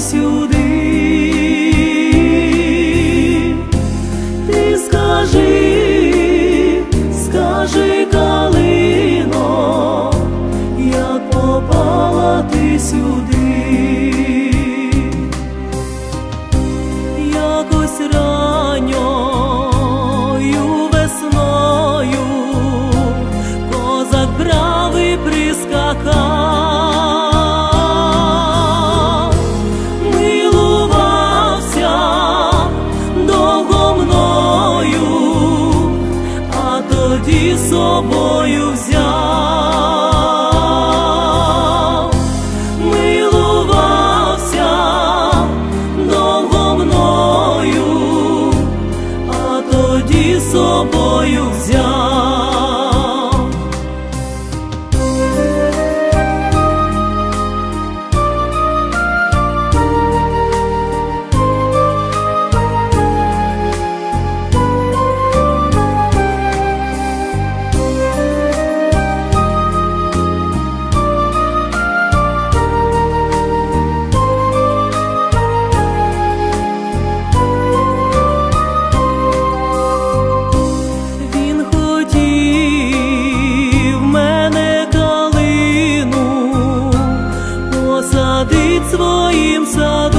сюди, ти скажи, скажи калино, як попала ти сюди, якось раньо. Собою взяв, милувався довго мною, а тоді собою взяв. Своїм саду,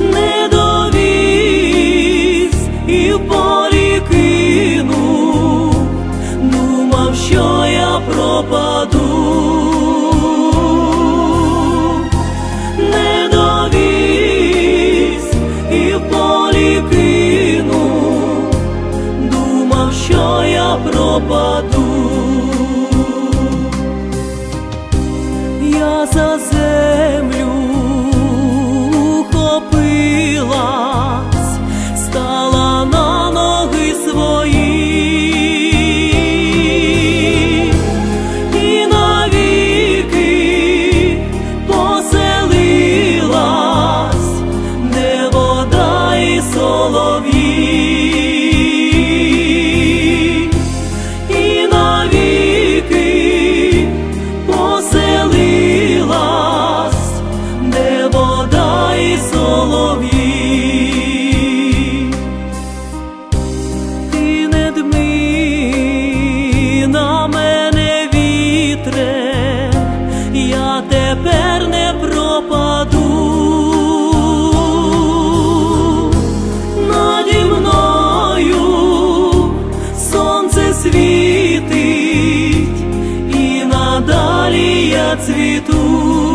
не довіз і в полі кинув, що я пропаду. Я за надалі я цвіту.